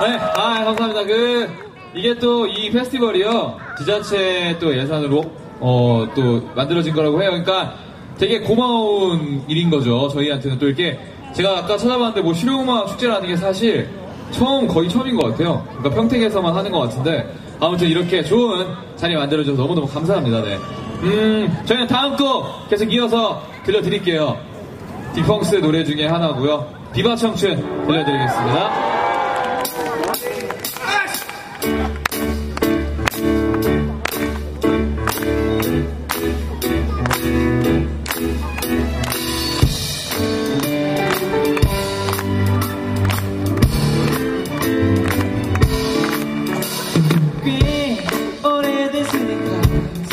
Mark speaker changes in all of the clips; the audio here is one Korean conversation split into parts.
Speaker 1: 네, 아, 감사합니다. 그, 이게 또 이 페스티벌이요. 지자체 또 예산으로, 어, 또 만들어진 거라고 해요. 그러니까 되게 고마운 일인 거죠. 저희한테는 또 이렇게 제가 아까 찾아봤는데 뭐 실용음악 축제라는 게 사실 처음, 거의 처음인 것 같아요. 그러니까 평택에서만 하는 것 같은데 아무튼 이렇게 좋은 자리 만들어줘서 너무너무 감사합니다. 네. 음, 저희는 다음 곡 계속 이어서 들려드릴게요. 디펑스의 노래 중에 하나고요. 비바 청춘 들려드리겠습니다.
Speaker 2: Thank you.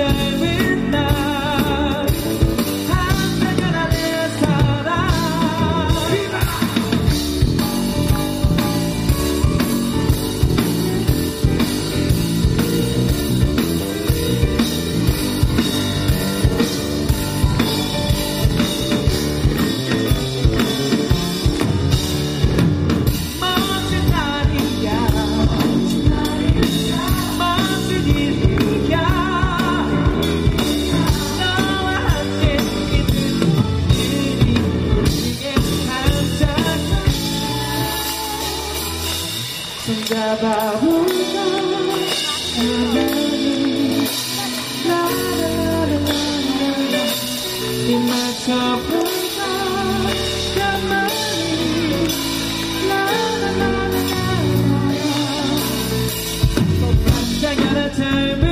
Speaker 2: time time.